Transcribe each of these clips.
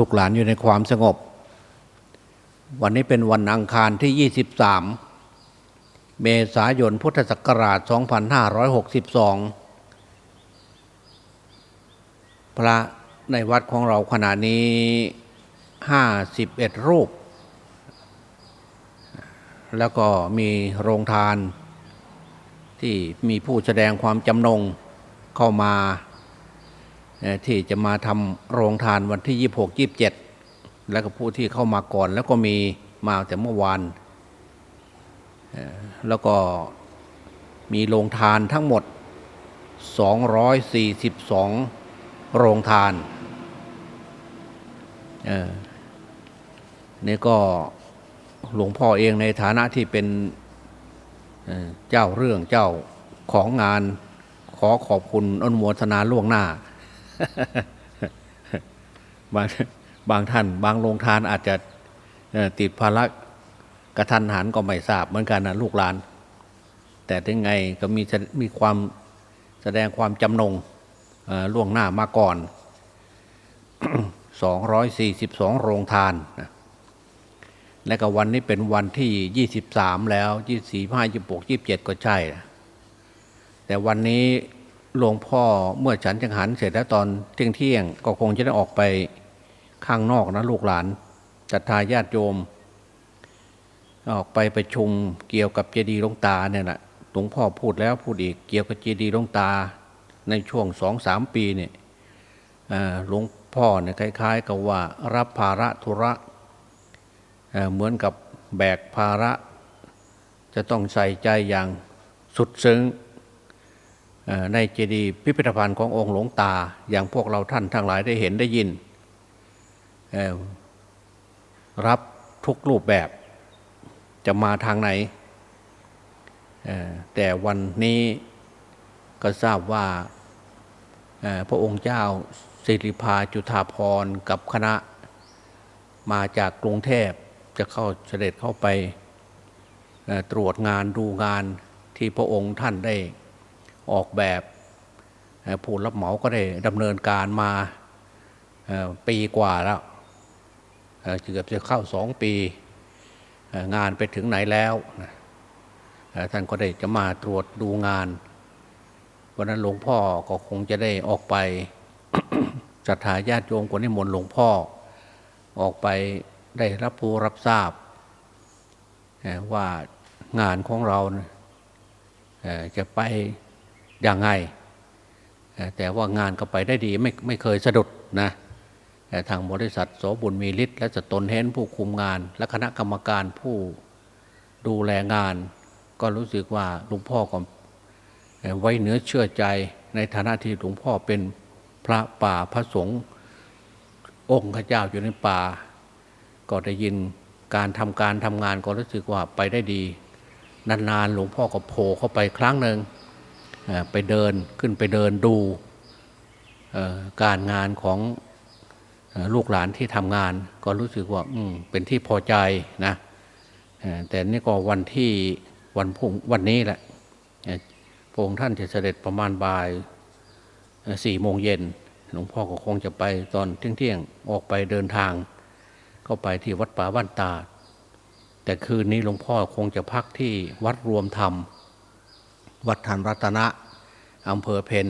ลูกหลานอยู่ในความสงบ วันนี้เป็นวันอังคารที่ 23 เมษายนพุทธศักราช 2562 พระในวัดของเราขณะนี้ 51 รูป แล้วก็มีโรงทานที่มีผู้แสดงความจำนงเข้ามา ที่จะมาทำโรงทานวันที่ 26 27 แล้วก็ผู้ที่เข้ามาก่อน แล้วก็มีมาแต่เมื่อวานแล้วก็มีโรงทานทั้งหมด 242 โรงทานนี่ก็หลวงพ่อเองในฐานะที่เป็นเจ้าเรื่องเจ้าของงานขอขอบคุณอนุโมทนาล่วงหน้า บางบางท่าน บางโรงทานอาจจะติดภาระกระทันหันก็ไม่ทราบเหมือนกันนะลูกหลาน แต่ถึงไงก็มีมีความแสดงความจำนงล่วงหน้ามาก่อน 242 โรงทาน และก็วันนี้เป็นวันที่ 23 แล้ว 24 25 26 27 ก็ใช่ แต่วันนี้ หลวงพ่อเมื่อฉันจังหันเสร็จแล้วตอนเที่ยงเที่ยงๆก็คงจะได้ออกไปข้างนอกนะลูกหลานศรัทธาญาติโยม ออกไปประชุมเกี่ยวกับเจดีย์ลงตาเนี่ยแหละหลวงพ่อพูดแล้วพูดอีกเกี่ยวกับเจดีย์ลงตา ในช่วงสองสามปีเนี่ยหลวงพ่อเนี่ยคล้าย ๆ กับว่ารับภาระธุระเเหมือนกับแบกภาระ จะต้องใส่ใจอย่างสุดซึ้ง ในเจดีย์พิพิธภัณฑ์ขององค์หลวงตา อย่างพวกเราท่านทั้งหลายได้เห็นได้ยิน รับทุกรูปแบบจะมาทางไหน แต่วันนี้ก็ทราบว่าพระองค์เจ้าสิริพาจุฑาพรกับคณะมาจากกรุงเทพจะเข้าเสด็จเข้าไปตรวจงานดูงานที่พระองค์ท่านได้ ออกแบบผู้รับเหมาก็ได้ดำเนินการมาปีกว่าแล้วเกือบจะเข้าสองปีงานไปถึงไหนแล้วท่านก็ได้จะมาตรวจดูงานวันนั้นหลวงพ่อก็คงจะได้ออกไปศรัทธาญาติโยมกวนิมนต์หลวงพ่อ ออกไปได้รับรู้รับทราบว่างานของเราจะไป ย่างไง แต่ว่างานก็ไปได้ดีไม่ไม่เคยสะดุดนะแต่ทางบริษัทโสบุญมีฤทธิ์และสตนเฮนผู้คุมงาน และคณะกรรมการผู้ดูแลงาน ก็รู้สึกว่าหลวงพ่อก็เอ่อไว้เนื้อเชื่อใจในฐานะที่หลวงพ่อเป็นพระป่าพระสงฆ์องค์ข้าเจ้าอยู่ในป่า ก็ได้ยินการทำการทำงานก็รู้สึกว่าไปได้ดี นานๆหลวงพ่อก็โผล่เข้าไปครั้งหนึ่ง ไปเดินขึ้นไปเดินดูการงานของลูกหลานที่ทำงาน ก็รู้สึกว่าอืเป็นที่พอใจนะแต่นี่ก็วันที่วันพุ่งวันนี้แหละพระองค์ท่านจะเสด็จประมาณบ่ายสี่โมงเย็นหลวงพ่อก็คงจะไปตอนเที่ยงๆออกไปเดินทาง เข้าไปที่วัดป่าบ้านตา แต่คืนนี้หลวงพ่อคงจะพักที่วัดรวมธรรม วัดทันรัตนะอำเภอเพน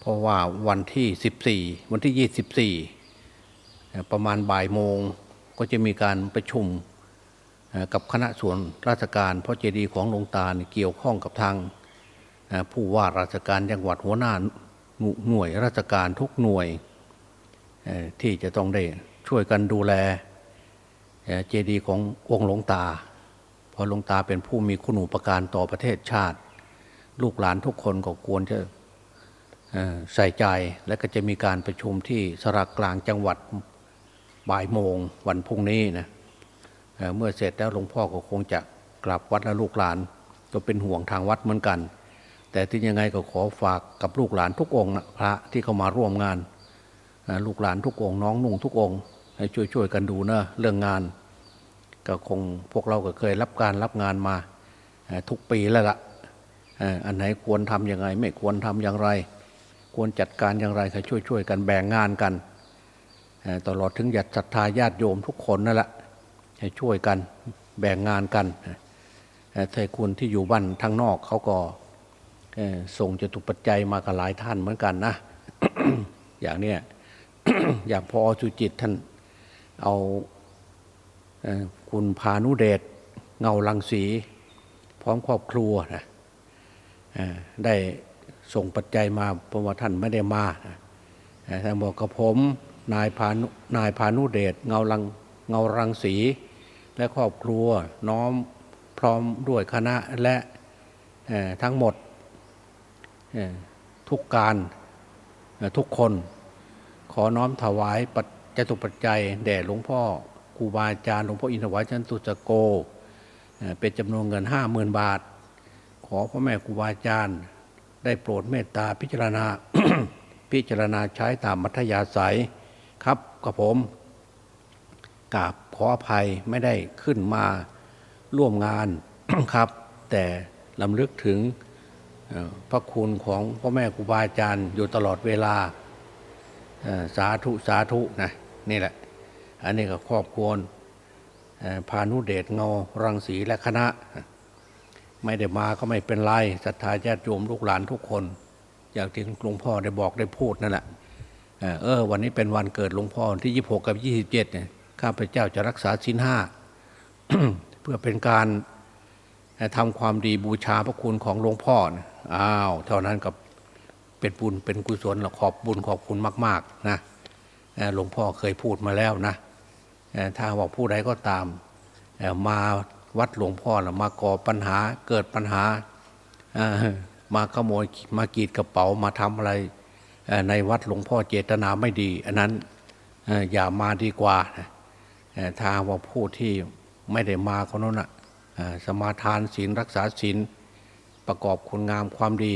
เพราะว่าวันที่ 14 วันที่ 24 ประมาณบ่ายโมงก็จะมีการประชุมกับคณะส่วนราชการ เพราะเจดีย์ของหลวงตาเกี่ยวข้องกับทางผู้ว่าราชการจังหวัดหัวหน้าหน่วยราชการทุกหน่วยที่จะต้องได้ช่วยกันดูแลเจดีย์ขององค์หลวงตา เพราะหลวงตาเป็นผู้มีคุณูปการต่อประเทศชาติ ลูกหลานทุกคนก็ควรจะใส่ใจและก็จะมีการประชุมที่สระกลางจังหวัดบ่ายโมงวันพรุ่งนี้นะเเมื่อเสร็จแล้วหลวงพ่อก็คงจะกลับวัดและลูกหลานก็เป็นห่วงทางวัดเหมือนกัน แต่ที่ยังไงก็ขอฝากกับลูกหลานทุกองค์นะพระที่เข้ามาร่วมงาน ลูกหลานทุกองค์น้องนุ่งทุกองค์ให้ช่วยๆกันดูนะเรื่องงาน ก็คงพวกเราก็เคยรับการรับงานมาทุกปีแล้วละเอันไหนควรทำยังไง ไม่ควรทำอย่างไร ควรจัดการอย่างไรก็ช่วยช่วยๆกันแบ่งงานกันตลอดถึงญาติศรัทธาญาติโยมทุกคนนั่นแหละให้ช่วยกันแบ่งงานกันเอ่คุณที่อยู่บ้านทางนอกเขาก็ส่งจตุปัจจัยมากับหลายท่านเหมือนกันนะ อย่างเนี้ยอย่างพอสุจิตท่านเอาคุณพานุเดชเงาลังสี พร้อมครอบครัวนะ ได้ส่งปัจจัยมาเพราะว่าท่านไม่ได้มาท่านบอกกับผมนายพานุนายพานุเดชเงาลังเงารังสี และครอบครัวน้อมพร้อมด้วยคณะและทั้งหมดทุกการทุกคนขอน้อมถวายปัจจตุปัจจัย แด่หลวงพ่อครูบาอาจารย์หลวงพ่ออินทวายชันตุสโก เป็นจำนวนเงินห้าหมื่นบาท ขอพ่อแม่ครูบาอาจารย์ ได้โปรดเมตตาพิจารณา พิจารณาใช้ตามมัธยาศัยครับกับผมกราบขออภัยไม่ได้ขึ้นมาร่วมงานครับ แต่ลำลึกถึงพระคุณของพ่อแม่ครูบาอาจารย์อยู่ตลอดเวลาสาธุสาธุนะนี่แหละ อันนี้ก็ครอบครัวพานุเดชเงารังสีและคณะ ไม่ได้มาก็ไม่เป็นไรศรัทธาญาติโยมลูกหลานทุกคน อย่างที่หลวงพ่อได้บอกได้พูดนั่นแหละเออ วันนี้เป็นวันเกิดหลวงพ่อวันที่26กับ27เจ็ดเนี่ยข้าพเจ้าจะรักษาศีลห้าเพื่อเป็นการเอ่อทำความดีบูชาพระคุณของหลวงพ่ออ้าวเท่านั้นกับเป็นบุญเป็นกุศลเราขอบบุญขอบคุณมาก ๆ นะหลวงพ่อเคยพูดมาแล้วนะเอ่อถ้าว่าผู้ใดก็ตามมา วัดหลวงพ่อนะมาก่อปัญหาเกิดปัญหาอมาขโมยมากีดกระเป๋ามาทำอะไรในวัดหลวงพ่อเจตนาไม่ดี อันนั้นอย่ามาดีกว่านะเอ่อถ้าว่าผู้ที่ไม่ได้มาคนนั้นนะสมาทานศีลรักษาศีลประกอบคุณงามความดี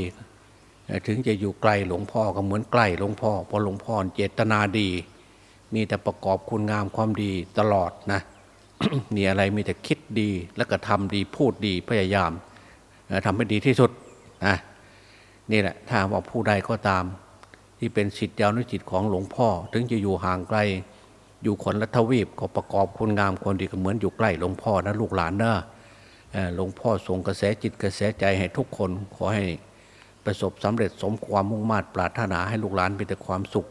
ถึงจะอยู่ไกลหลวงพ่อก็เหมือนใกล้หลวงพ่อเพราะหลวงพ่อเจตนาดี มีแต่ประกอบคุณงามความดีตลอดนะ มีอะไรมีแต่คิดดีแล้วก็ทำดีพูดดีพยายามทำให้ดีที่สุดนะนี่แหละถ้าว่าผู้ใดก็ตาม ที่เป็นสิทธิยานุจิตของหลวงพ่อ ถึงจะอยู่ห่างไกล อยู่คนละทวีปก็ประกอบคุณงามความดีก็เหมือนอยู่ใกล้หลวงพ่อนะลูกหลานเนอะเอ่อหลวงพ่อส่งกระแสจิตกระแสใจให้ทุกคนขอให้ประสบสำเร็จสมความมุ่งมา่ปรารถนาให้ลูกหลานมีแต่ความสุข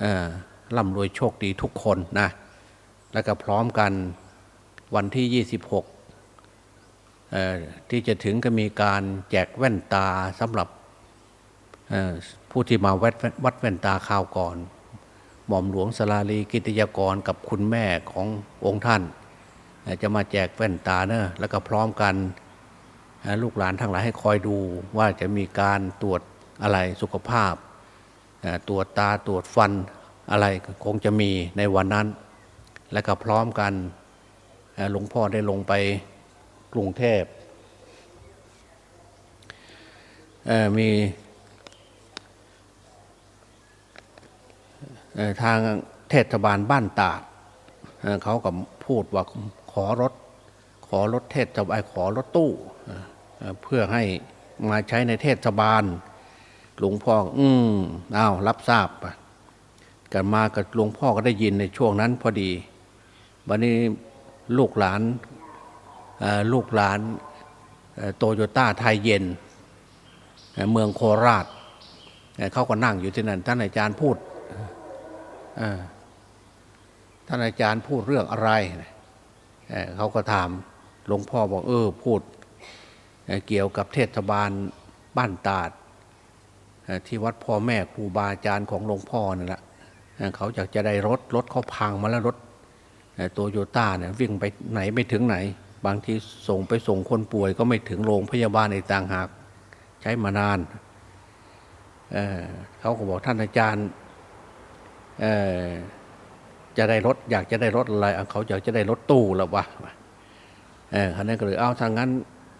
เอ่อร่ำรวยโชคดีทุกคนนะ แล้วก็พร้อมกันวันที่ 26 ที่จะถึงก็มีการแจกแว่นตาสำหรับผู้ที่มาวัดวัดแว่นตาข่าวก่อน หม่อมหลวงสลาลีกิติยากรกับคุณแม่ขององค์ท่าน จะมาแจกแว่นตาเนอะแล้วก็พร้อมกันลูกหลานทั้งหลายให้คอยดูว่าจะมีการตรวจอะไรสุขภาพ ตรวจตาตรวจฟันอะไรคงจะมีในวันนั้น และก็พร้อมกันหลวงพ่อได้ลงไปกรุงเทพเมีทางเทศบาลบ้านตาดเขาก็พูดว่าขอรถ ขอรถเทศบาลขอรถตู้เพื่อให้มาใช้ในเทศบาล หลวงพ่อ อืมอ้าวรับทราบปกันมากับหลวงพ่อก็ได้ยินในช่วงนั้นพอดี วันนี้ลูกหลานลูกหลานโตโยต้าไทยเย็น เมืองโคราชเขาก็นั่งอยู่ที่นั่น ท่านอาจารย์พูดท่านอาจารย์พูดเรื่องอะไรเขาก็ถามหลวงพ่อบอกเออพูดเกี่ยวกับเทศบาลบ้านตาดที่วัดพ่อแม่ครูบาอาจารย์ของหลวงพ่อนั่นแหละเอ่อเขาอยากจะได้รถรถเขาพังมาแล้วรถ โตโยต้าเนี่ยวิ่งไปไหนไม่ถึงไหน บางทีส่งไปส่งคนป่วยก็ไม่ถึงโรงพยาบาลในต่างหาก ใช้มานานเเขาก็บอกท่านอาจารย์จะได้รถอยากจะได้รถอะไรเขาอยากจะได้รถตู้แล้ววะคันนั้นก็เลยเอาทางนั้น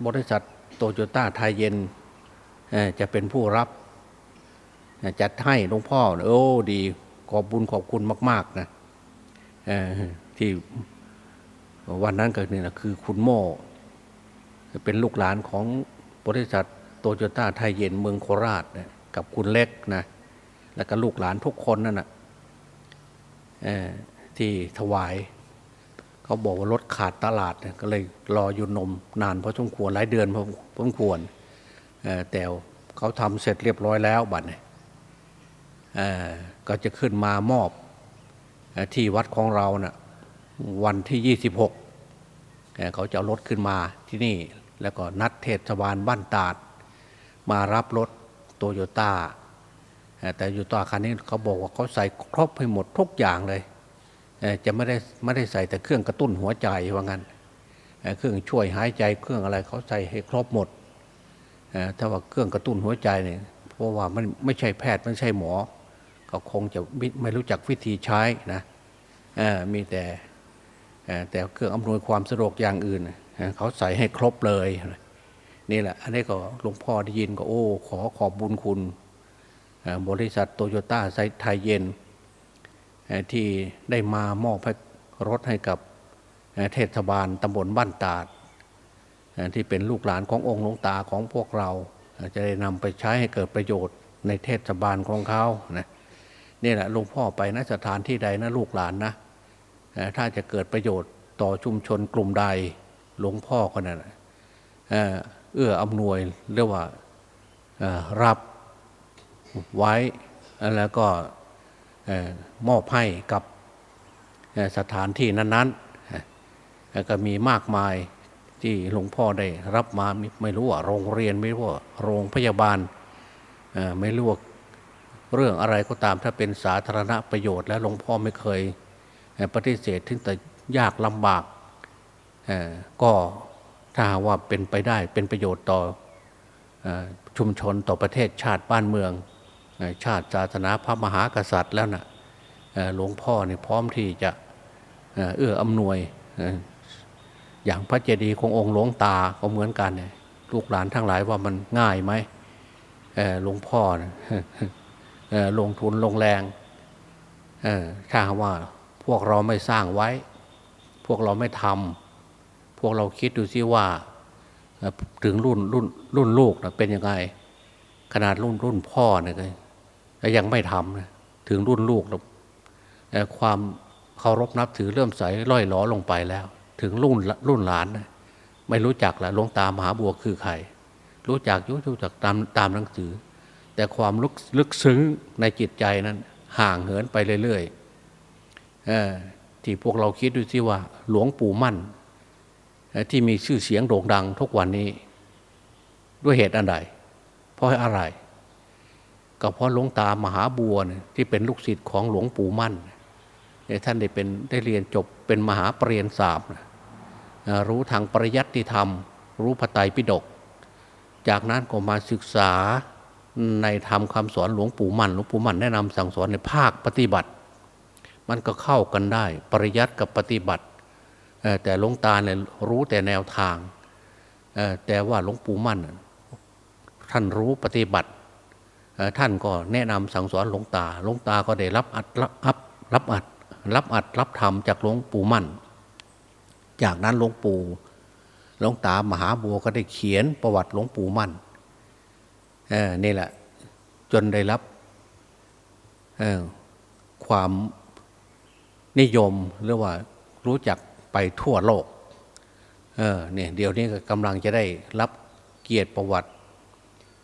บริษัทโตโยต้าไทยเย็นจะเป็นผู้รับจัดให้หลวงพ่อ โอ้ดีขอบบุญขอบคุณมาก ๆ นะ ที่วันนั้นก็นี่นะคือคุณโม่เป็นลูกหลานของบริษัทโตโยต้าไทยเย็นเมืองโคราชนะกับคุณเล็กนะแล้วก็ลูกหลานทุกคนนั่นนะเอ่อที่ถวาย เขาบอกว่ารถขาดตลาดนี่ยก็เลยรออยู่นมนานพอสมควรหลายเดือนพอพอสมควรแต่เขาทำเสร็จเรียบร้อยแล้วบัดเนี่ยก็จะขึ้นมามอบที่วัดของเราเนะ่ะ วันที่ 26เอ่อเขาจะเอารถขึ้นมาที่นี่ แล้วก็นัดเทศบาลบ้านตาด มารับรถโตโยต้าแต่โยต้าคันนี้เขาบอกว่าเขาใส่ครบให้หมดทุกอย่างเลยจะไม่ได้ไม่ได้ใส่แต่เครื่องกระตุ้นหัวใจว่างั้นเครื่องช่วยหายใจเครื่องอะไรเขาใส่ให้ครบหมดถ้าว่าเครื่องกระตุ้นหัวใจเนี่ยเพราะว่ามันไม่ใช่แพทย์ไม่ใช่หมอ ก็คงจะไม่รู้จักวิธีใช้นะมีแต่ แต่เครื่องอำนวยความสะดวกอย่างอื่น เขาใส่ให้ครบเลย นี่แหละ อันนี้ก็หลวงพ่อได้ยินก็โอ้ ขอขอบบุญคุณ บริษัทโตโยต้าไซไทยเย็น ที่ได้มามอบรถให้กับเทศบาลตำบลบ้านตาด ที่เป็นลูกหลานขององค์หลวงตาของพวกเรา จะได้นำไปใช้ให้เกิดประโยชน์ในเทศบาลของเขานะนี่แหละหลวงพ่อไปนะสถานที่ใดนะลูกหลานนะ ถ้าจะเกิดประโยชน์ต่อชุมชนกลุ่มใดหลวงพ่อก็นั่นแหละเอื้ออำนวยเรียกว่ารับไว้แล้วก็มอบให้กับสถานที่นั้นๆก็มีมากมายที่หลวงพ่อได้รับมาไม่รู้ว่าโรงเรียนไม่รู้ว่าโรงพยาบาลไม่รู้ว่าเรื่องอะไรก็ตามถ้าเป็นสาธารณประโยชน์ และหลวงพ่อไม่เคย ปฏิเสธถึงแต่ยากลำบากก็ถ้าว่าเป็นไปได้เป็นประโยชน์ต่ออชุมชนต่อประเทศชาติบ้านเมือง ชาติศาสนาพระมหากษัตริย์แล้วนะ่ะหลวงพ่อเนี่ยพร้อมที่จะเอื้ออำนวยอย่างพระเจดีย์ขององค์หลวงตาก็เหมือนกันเนี่ยลูกหลานทั้งหลายว่ามันง่ายไหมหลวงพ่อลงทุนลงแรงถ้าว่า วกเราไม่สร้างไว้ พวกเราไม่ทำพวกเราคิดดูซิว่าถึงรุ่นรุ่นรุ่นลูกนะเป็นยังไง ขนาดรุ่นรุ่นพ่อเนี่ยก็ยังไม่ทำนะถึงรุ่นลูกแล้วความเคารพนับถือเริ่มใสล่อยหลอลงไปแล้ว ถึงรุ่นรุ่นหลานนะไม่รู้จักละหลวงตามหาบัวคือใคร รู้จักยุรู้จักตามตามหนังสือ แต่ความลึกลึกซึ้งในจิตใจนั้นห่างเหินไปเรื่อยๆ ที่พวกเราคิดดูสิว่าหลวงปู่มั่น ที่มีชื่อเสียงโด่งดังทุกวันนี้ ด้วยเหตุอันใดเพราะอะไรก็เพราะหลวงตามหาบัวที่เป็นลูกศิษย์ของหลวงปู่มั่นท่านได้เป็นได้เรียนจบเป็นมหาปรริญญาสามรู้ทางปริยัติธรรม รู้พระไตรปิฎกจากนั้นก็มาศึกษาในธรรมคำสอนหลวงปู่มั่นหลวงปู่มั่นแนะนำสั่งสอนในภาคปฏิบัติ มันก็เข้ากันได้ ปริยัติกับปฏิบัติ แต่หลวงตาเนี่ยรู้แต่แนวทาง แต่ว่าหลวงปู่มั่น ท่านรู้ปฏิบัติ ท่านก็แนะนำสั่งสอนหลวงตา หลวงตาก็ได้รับอัดรับรับอัดรับอัดรับธรรมจากหลวงปู่มั่น จากนั้นหลวงปู่หลวงตามหาบัวก็ได้เขียนประวัติหลวงปู่มั่นนี่แหละจนได้รับความ นิยมหรือว่ารู้จักไปทั่วโลกเออเนี่ยเดี๋ยวนี้กำลังจะได้รับเกียรติประวัติ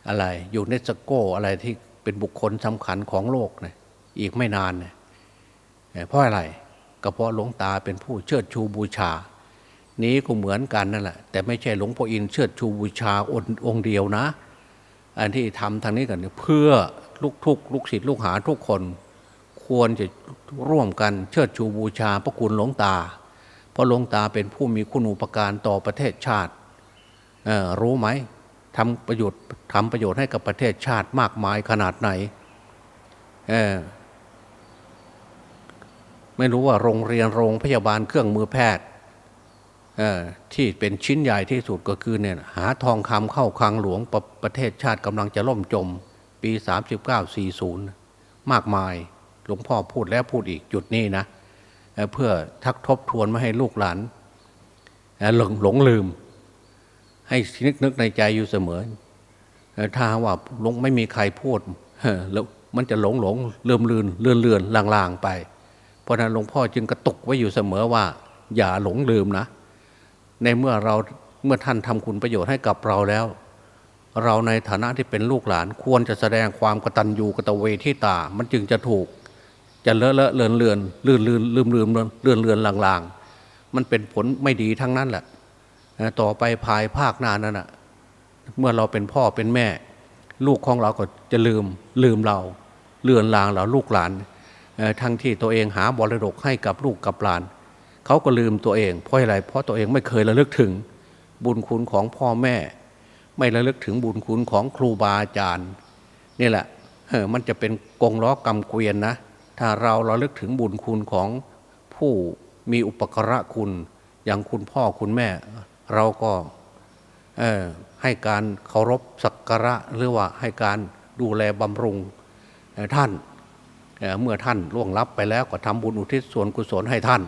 อะไรอยู่ในสโกอะไรที่เป็นบุคคลสำคัญของโลกเนี่ยอีกไม่นานเนี่ยเพราะอะไรก็เพราะหลวงตาเป็นผู้เชิดชูบูชา นี้ก็เหมือนกันนั่นแหละแต่ไม่ใช่หลวงพ่ออินเชิดชูบูชาองค์เดียวนะ อันที่ทำทางนี้กันเพื่อลูกทุกลูกศิษย์ลูกหาทุกคน ควรจะร่วมกันเชิดชูบูชาพระคุณหลวงตา เพราะหลวงตาเป็นผู้มีคุณูปการต่อประเทศชาติรู้ไหมทำประโยชน์ทำประโยชน์ให้กับประเทศชาติมากมายขนาดไหนไม่รู้ว่าโรงเรียนโรงพยาบาลเครื่องมือแพทย์ที่เป็นชิ้นใหญ่ที่สุดก็คือเนี่ยหาทองคำเข้าคลังหลวงประประเทศชาติกำลังจะล่มจม ปี 3940 มากมาย หลวงพ่อพูดแล้วพูดอีกจุดนี้นะเเพื่อทักทบทวนไม่ให้ลูกหลานหลงหลงลืม ให้นึกนึกในใจอยู่เสมอ ถ้าว่าลงไม่มีใครพูดแล้วมันจะหลงหลงเลื่อมลืนเลื่อนเลื่อนลางๆไป เพราะนั้นหลวงพ่อจึงกระตุกไว้อยู่เสมอว่า อย่าหลงลืมนะ ในเมื่อเราเมื่อท่านทำคุณประโยชน์ให้กับเราแล้ว เราในฐานะที่เป็นลูกหลานควรจะแสดงความกตัญญูกตเวทิตา มันจึงจะถูก จะเลอะเลอะเลือนเลือนลื่นลื่นลืมลืมเลือนเลือนลางลางๆ มันเป็นผลไม่ดีทั้งนั้นแหละต่อไปภายภาคหน้านั้นนะเมื่อเราเป็นพ่อเป็นแม่ ลูกของเราก็จะลืมลืมเราเลือนลางเราลูกหลานทั้งที่ตัวเองหาบรดกให้กับลูกกับหลาน เขาก็ลืมตัวเองเพราะอะไรเพราะตัวเองไม่เคยระลึกถึงบุญคุณของพ่อแม่ ไม่ระลึกถึงบุญคุณของครูบาอาจารย์ นี่แหละมันจะเป็นกงล้อกรรมเกวียนนะ ถ้าเราเระลึกถึงบุญคุณของผู้มีอุปการะคุณ อย่างคุณพ่อคุณแม่ เราก็ให้การเคารพสักการะหรือว่าให้การดูแลบำรุงท่านเเมื่อท่านล่วงลับไปแล้วก็ทำบุญอุทิศส่วนกุศลให้ท่าน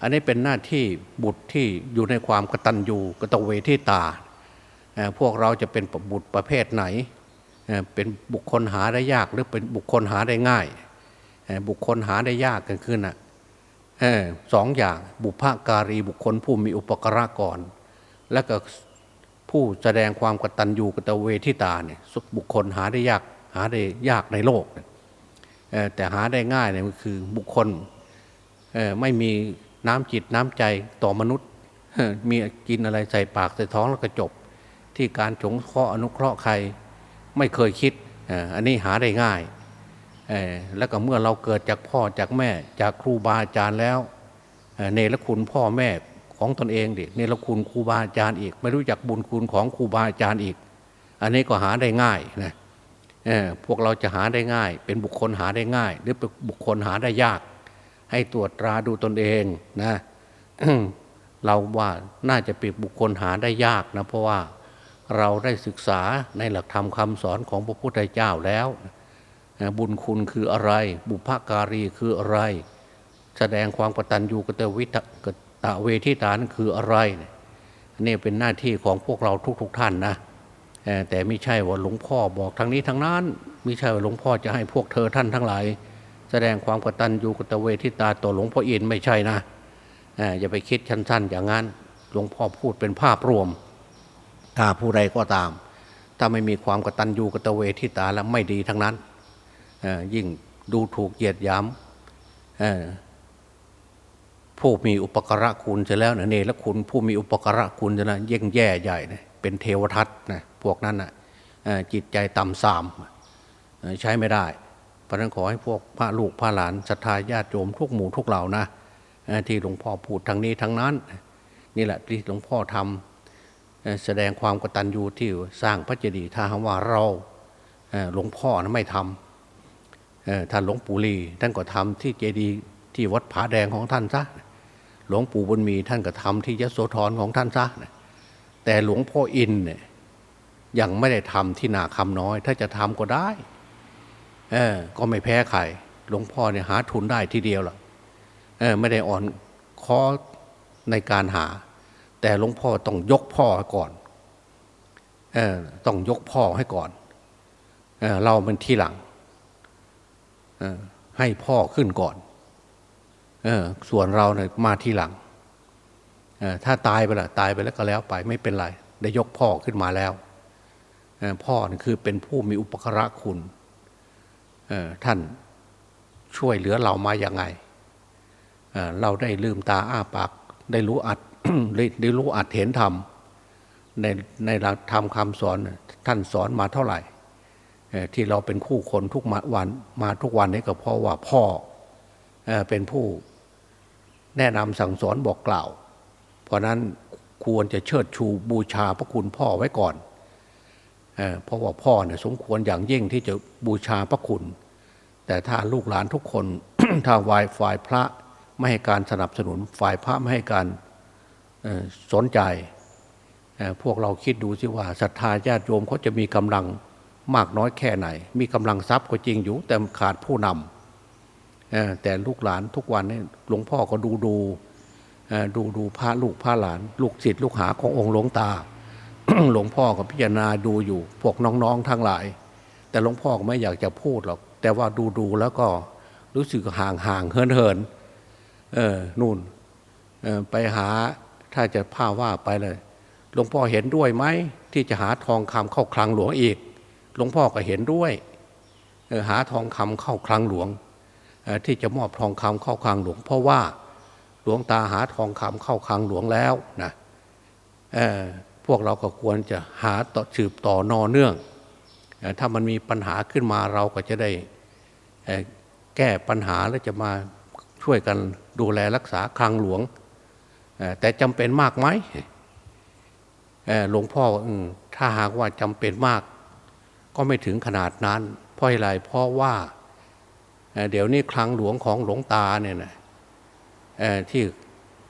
อันนี้เป็นหน้าที่บุตรที่อยู่ในความกตัญญูกตเวทิตา พวกเราจะเป็นบุตรประเภทไหนเเป็นบุคคลหาได้ยากหรือเป็นบุคคลหาได้ง่าย บุคคลหาได้ยากกันขึ้นอะสองอย่างบุพการีบุคคลผู้มีอุปการะก่อน แล้วก็ผู้แสดงความกตัญญูกตเวทิตาเนี่ยบุคคลหาได้ยากหาได้ยากในโลก แต่หาได้ง่ายเนี่ยคือบุคคลไม่มีน้ำจิตน้ำใจต่อมนุษย์ มีกินอะไรใส่ปากใส่ท้องแล้วก็จบ ที่การสงเคราะห์อนุเคราะห์ใครไม่เคยคิดอันนี้หาได้ง่าย แล้วก็เมื่อเราเกิดจากพ่อจากแม่จากครูบาอาจารย์แล้วเนรคุณพ่อแม่ของตนเองดิเนรคุณครูบาอาจารย์อีก ไม่รู้จักบุญคุณของครูบาอาจารย์อีก อันนี้ก็หาได้ง่ายนะพวกเราจะหาได้ง่าย เป็นบุคคลหาได้ง่าย หรือเป็นบุคคลหาได้ยาก ให้ตรวจตราดูตนเองนะเราว่าน่าจะเป็นบุคคลหาได้ยากนะเพราะว่าเราได้ศึกษาในหลักธรรมคำสอนของพระพุทธเจ้าแล้ว บุญคุณคืออะไร บุพการีคืออะไร แสดงความกตัญญูกตวิตตะเวทิตานคืออะไรเนี่ยเป็นหน้าที่ของพวกเราทุกๆทท่านนะแต่ไม่ใช่ว่าหลวงพ่อบอกทางนี้ทางนั้นไม่ใช่ว่าหลวงพ่อจะให้พวกเธอท่านทั้งหลาย แสดงความกตัญญูกตเวทิตาต่อหลวงพ่ออินไม่ใช่นะอย่าไปคิดชั้นๆ อย่างนั้นหลวงพ่อพูดเป็นภาพรวม ถ้าผู้ใดก็ตาม ถ้าไม่มีความกตัญญูกตเวทิตาแล้วไม่ดีทั้งนั้น ยิ่งดูถูกเหยียดหยามผู้มีอุปการะคุณจะแล้วนะเนรคุณผู้มีอุปการะคุณจะนะยิ่งแย่ใหญ่นะเป็นเทวทัตนะพวกนั้นนะจิตใจต่ำสามใช้ไม่ได้ เพราะนั้นขอให้พวกพระลูกพระหลานศรัทธาญาติโยมทุกหมู่ทุกเหล่านะที่หลวงพ่อพูดทางนี้ทั้งนั้น นี่แหละที่หลวงพ่อทำแสดงความกตัญญูที่สร้างพระเจดีย์ถ้าหาว่าเราหลวงพ่อนะไม่ทำ ท่านหลวงปู่ลีท่านก็ทำที่เจดีย์ที่วัดผาแดงของท่านซะหลวงปู่บุญมีท่านก็ทำที่ยโสธรของท่านซะแต่หลวงพ่ออินเนี่ยยังไม่ได้ทำที่นาคำน้อย ถ้าจะทำก็ได้เออก็ไม่แพ้ใครหลวงพ่อเนี่ยหาทุนได้ทีเดียวล่ะเออไม่ได้อ่อนคอในการหา แต่หลวงพ่อต้องยกพ่อก่อนเออต้องยกพ่อให้ก่อนเออเราเป็นที่หลัง ให้พ่อขึ้นก่อนเออส่วนเราเนี่ยมาทีหลังเออถ้าตายไปละตายไปแล้วก็แล้วไปไม่เป็นไรได้ยกพ่อขึ้นมาแล้วเออพ่อนี่คือเป็นผู้มีอุปการะคุณเออท่านช่วยเหลือเรามาอย่างไงเราได้ลืมตาอ้าปากได้รู้อัดได้รู้อัดเห็นธรรมในในหลักธรรมคำสอนท่านสอนมาเท่าไหร่ ที่เราเป็นคู่คนทุกวันมาทุกวันนี้ก็เพราะว่าพ่อเอเป็นผู้แนะนำสั่งสอนบอกกล่าว เพราะนั้นควรจะเชิดชูบูชาพระคุณพ่อไว้ก่อนเอเพราะว่าพ่อเนี่ยสมควรอย่างยิ่งที่จะบูชาพระคุณ แต่ถ้าลูกหลานทุกคนถ้าวายฝ่ายพระไม่ให้การสนับสนุนฝ่ายพระไม่ให้การสนใจ พวกเราคิดดูสิว่าศรัทธาญาติโยมเขาจะมีกำลัง มากน้อยแค่ไหน มีกำลังทรัพย์ก็จริงอยู่ แต่ขาดผู้นำเอ่อแต่ลูกหลานทุกวันนี้หลวงพ่อก็ดูดูดูดูพระลูกพระหลาน ลูกศิษย์ลูกหาขององค์หลวงตา หลวงพ่อก็พิจารณาดูอยู่พวกน้องๆทั้งหลาย แต่หลวงพ่อก็ไม่อยากจะพูดหรอก แต่ว่าดูดูแล้วก็รู้สึกห่างห่างเหินเหินเออนู่นไปหาถ้าจะผ้าว่าไปเลยหลวงพ่อเห็นด้วยไหมที่จะหาทองคำเข้าคลังหลวงอีก หลวงพ่อก็เห็นด้วยหาทองคำเข้าคลังหลวง ที่จะมอบทองคำเข้าคลังหลวง เพราะว่าหลวงตาหาทองคำเข้าคลังหลวงแล้วนะพวกเราก็ควรจะหาต่อสืบต่อนอเนื่อง ถ้ามันมีปัญหาขึ้นมาเราก็จะได้แก้ปัญหาและจะมาช่วยกันดูแลรักษาคลังหลวง แต่จำเป็นมากไหมหลวงพ่อถ้าหากว่าจำเป็นมาก ก็ไม่ถึงขนาดนั้น เพราะอะไรเพราะว่าเดี๋ยวนี้คลังหลวงของหลวงตาเนี่ยนะที่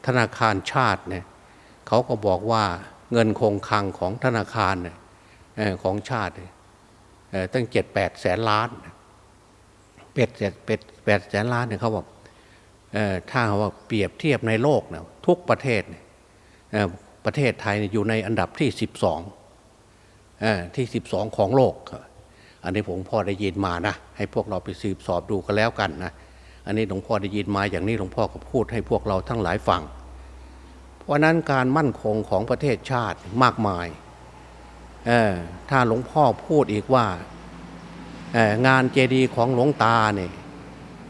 ธนาคารชาติเนี่ยเขาก็บอกว่าเงินคงคลังของธนาคารเนี่ยของชาติตั้งเจ็ดแปดแสนล้านเป็ดเจ็ดเป็ดแปดแสนล้านเนี่ยเขาบอกถ้าว่าเปรียบเทียบในโลกนี่ยทุกประเทศเประเทศไทยยอยู่ในอันดับที่สิบสอง ที่สิบสองของโลก อันนี้ผมพ่อได้ยินมานะ ให้พวกเราไปสืบสอบดูกันแล้วกันนะ อันนี้หลวงพ่อได้ยินมาอย่างนี้หลวงพ่อก็พูดให้พวกเราทั้งหลายฟัง เพราะนั้นการมั่นคงของประเทศชาติมากมาย ถ้าหลวงพ่อพูดอีกว่างานเจดีย์ของหลวงตาเนี่ย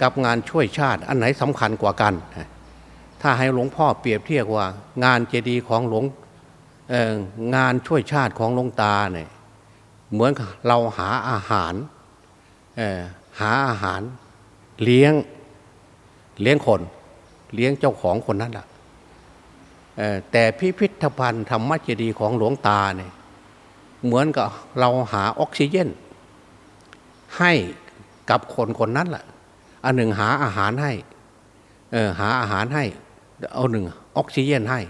กับงานช่วยชาติอันไหนสำคัญกว่ากัน ถ้าให้หลวงพ่อเปรียบเทียบว่า งานเจดีย์ของหลวง งานช่วยชาติของหลวงตาเนี่ยเหมือนเราหาอาหารหาอาหารเลี้ยงเลี้ยงคน เลี้ยงเจ้าของคนนั้นแหละเอ่อแต่พิพิธภัณฑ์ธรรมเจดีย์ของหลวงตาเนี่ยเหมือนกับเราหาออกซิเจนให้กับคนคนนั้นแหละอันหนึ่งหาอาหารให้หาอาหารให้ เอาหนึ่งออกซิเจนให้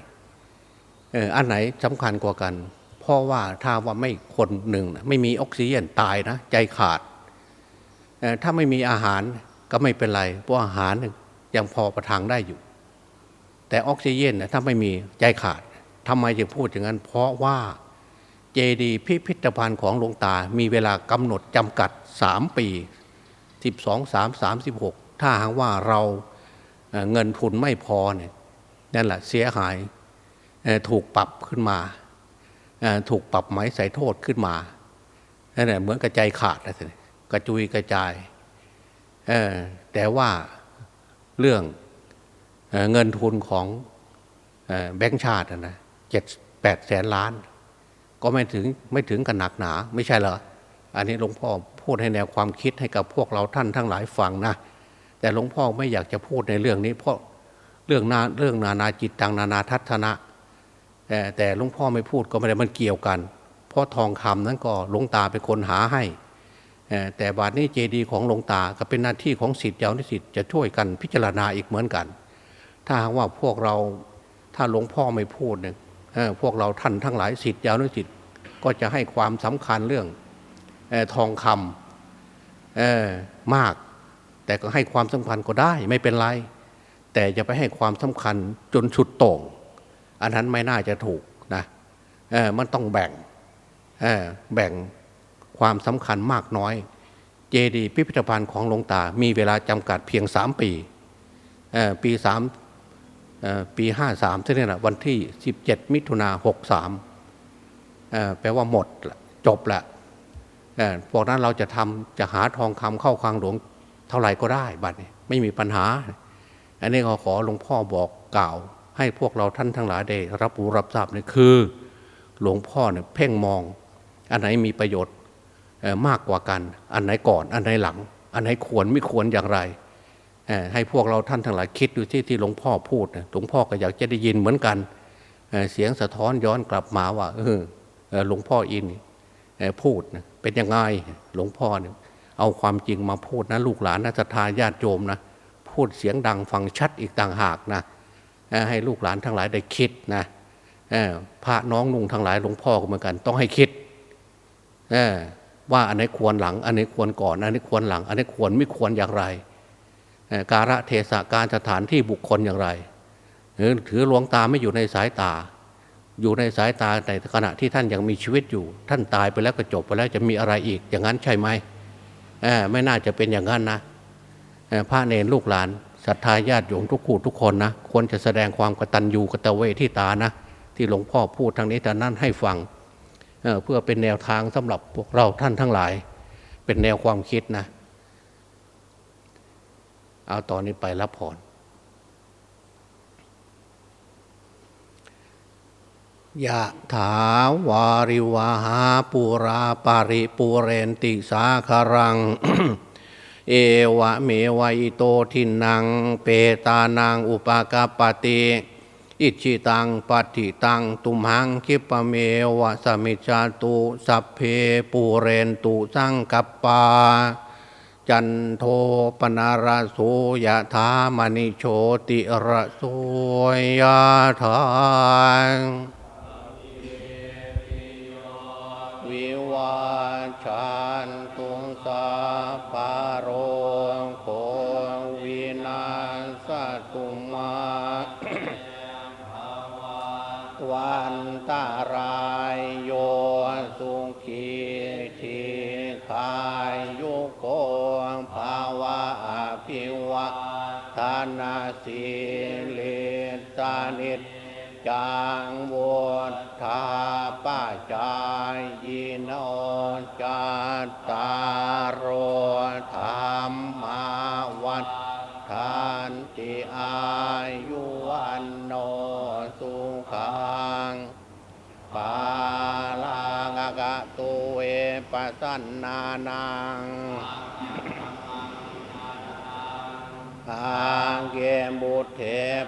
อันไหนสำคัญกว่ากัน เพราะว่าถ้าว่าไม่คนหนึ่งไม่มีออกซิเจนตายนะ ใจขาด ถ้าไม่มีอาหารก็ไม่เป็นไร เพราะอาหารยังพอประทังได้อยู่ แต่ออกซิเจนถ้าไม่มีใจขาดทำไมจึงพูดอย่างนั้น เพราะว่าเจดีพิพิธภัณฑ์ของหลวงตา มีเวลากำหนดจำกัด 3 ปี 12 3 36 ถ้าหากว่าเราเงินทุนไม่พอเนี่ยนั่นแหละเสียหาย ถูกปรับขึ้นมา ถูกปรับไหมใส่โทษขึ้นมานั่นแหละเหมือนกระจายขาดนะสิกระจุยกระจายแต่ว่าเรื่องเอเงินทุนของอแบงก์ชาตินะเจ็ดแปดแสนล้าน ก็ไม่ถึงไม่ถึงกันหนักหนา ไม่ใช่เหรออันนี้หลวงพ่อพูดให้แนวความคิดให้กับพวกเราท่านทั้งหลายฟังนะแต่หลวงพ่อไม่อยากจะพูดในเรื่องนี้เพราะเรื่องนาเรื่องนานาจิตตังนานาทัศนะ แต่หลวงพ่อไม่พูดก็ไม่ได้มันเกี่ยวกัน เพราะทองคำนั้นก็หลวงตาเป็นคนหาให้ แต่บาทนี้เจดีย์ของหลวงตาก็เป็นหน้าที่ของสิทธิ์เจ้านิสิทธิ์จะช่วยกันพิจารณาอีกเหมือนกัน ถ้าหากว่าพวกเราถ้าหลวงพ่อไม่พูดเนี่ยพวกเราท่านทั้งหลายสิทธิ์เจ้านิสิทธิ์ก็จะให้ความสำคัญเรื่องอทองคำเอมาก แต่ก็ให้ความสำคัญก็ได้ไม่เป็นไร แต่จะไปให้ความสำคัญจนชุดโต่ง อันนั้นไม่น่าจะถูกนะเออมันต้องแบ่งเออแบ่งความสำคัญมากน้อย เจดีพิพิธภัณฑ์ของหลวงตา มีเวลาจำกัดเพียงสามปีเออปีสามปีห้าสามที่นี่นะวันที่สิบเจ็ดมิถุนาหกสามแปลว่าหมดจบละเออพวกนั้นเราจะทำจะหาทองคำเข้าคลังหลวงเท่าไหร่ก็ได้บัดนี้ไม่มีปัญหา อันนี้ขอขอหลวงพ่อบอกกล่าว ให้พวกเราท่านทั้งหลายได้รับรู้รับทราบนี่คือ หลวงพ่อเนี่ยเพ่งมอง อันไหนมีประโยชน์มากกว่ากัน อันไหนก่อน อันไหนหลัง อันไหนควรไม่ควรอย่างไร ให้พวกเราท่านทั้งหลายคิดดูที่ที่หลวงพ่อพูดนะหลวงพ่อก็อยากจะได้ยินเหมือนกันเสียงสะท้อนย้อนกลับมาว่าเออหลวงพ่ออินพูดเป็นยังไงหลวงพ่อเนี่ยเอาความจริงมาพูดนะลูกหลานนะศรัทธาญาติโยมนะพูดเสียงดังฟังชัดอีกต่างหากนะ ให้ลูกหลานทั้งหลายได้คิดนะพระน้องนุ่งทั้งหลายหลวงพ่อก็เหมือนกัน ต้องให้คิดว่าอันไหนควรหลัง อันไหนควรก่อน อันไหนควรหลัง อันไหนควรไม่ควรอย่างไร การะเทศะการสถานที่บุคคลอย่างไรถือหลวงตาไม่อยู่ในสายตา อยู่ในสายตาในขณะที่ท่านยังมีชีวิตอยู่ ท่านตายไปแล้วก็จบไปแล้วจะมีอะไรอีกอย่างนั้นใช่ไหมไม่น่าจะเป็นอย่างนั้นนะพระเนรลูกหลาน ศรัทธาญาติโยมทุกคู่ทุกคนนะควรจะแสดงความกตัญญูกตเวทิตานะ ที่หลวงพ่อพูดทางนี้ทางนั้นให้ฟังเเพื่อเป็นแนวทางสำหรับพวกเราท่านทั้งหลาย เป็นแนวความคิดนะ เอาตอนนี้ไปรับพรยะถาวาริวาหาปูราปาริปูเรนติสาคารัง เอวะเมวะอิโตทินัง เปตานังอุปากาปติอิชิตังปัติตังตุมหังคิปะเมวะสมิจาตุสัพเพปูเรนตุสังกัปปา จันโทปนาราโสยะถามณิโชติระโสยะถาวิวาชันตุสาภ โรโควินาสตุมาวันตารายโยสุขีทีขายยุโกภาวะอภิวะทานาสิเลสานิจจางวุธาป้าจายยิโนจัตตารโรธายุวันโนสุขังปาลางกะตุเอปะสันนานังอาเกบุตเถ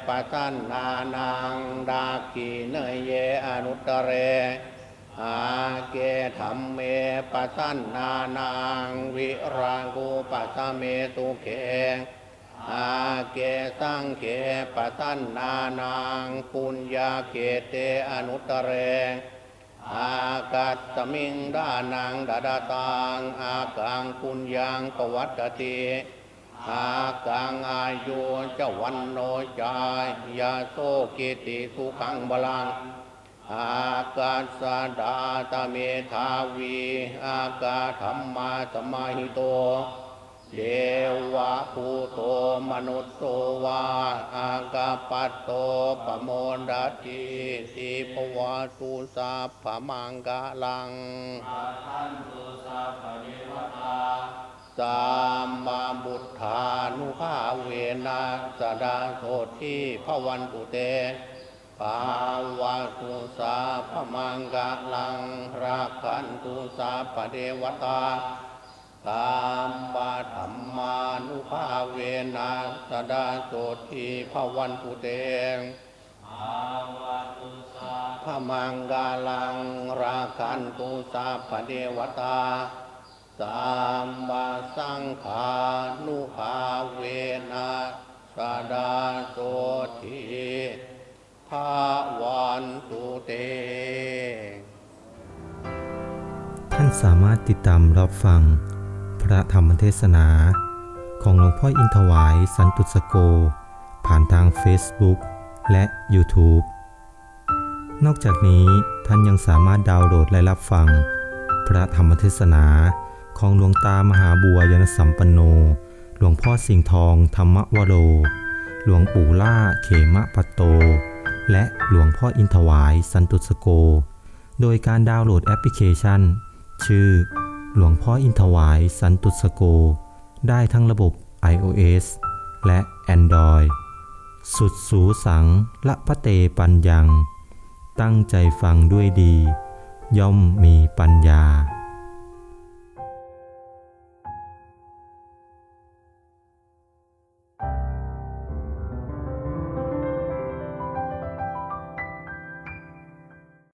ปะสันนานังดากีเนยเยอนุตเรอาเกธรรมเมปะสันนานังวิรังกุปัสสเมตุเข อาเกสังเขปะสันนานังปุญญาเกเตอนุตตเรอากัสสมิงดานังดาดาตังอากังปุญญังปวัตติอากังอายุเจวันโนจายยาโสกิติสุขังบาลังอากาสดาตเมธาวี อากาธรรมาสมาหิโต เดวะภูโตมนุสโตวาอากาปัตโตปโมนดาติสิปวาตุสัพมังกาลังสัมมาบุทธานุภาเวนะสดาโสทีพวันตุเตภาวะตุสาพมังกะลังรักขันตุสาปเดวตา ตามปาธรรมานุภาเวนะสดาโสทีพระวันตุเตงพระมังกาลังรักขันตุสาปเดวตาสัมมาสังขานุภาเวนะสดาโสทีภาวันตุเตท่านสามารถติดตามรับฟัง ระธรรมเทศนา ของหลวงพ่ออินทวายสันตุสโก ผ่านทาง Facebook และ YouTube นอกจากนี้ท่านยังสามารถดาวน์โหลดและรับฟัง พระธรรมเทศนาของหลวงตามหาบัวยนสัมปันโน หลวงพ่อสิงห์ทองธรรมวโร หลวงปู่ล่าเขมะปะโต และหลวงพ่ออินทวายสันตุสโก โดยการดาวน์โหลดแอปพลิเคชัน ชื่อ หลวงพ่ออินทวายสันตุสโก ได้ทั้งระบบ iOS และ Android สุดสูสังละพะเตปัญญัง ตั้งใจฟังด้วยดี ย่อมมีปัญญา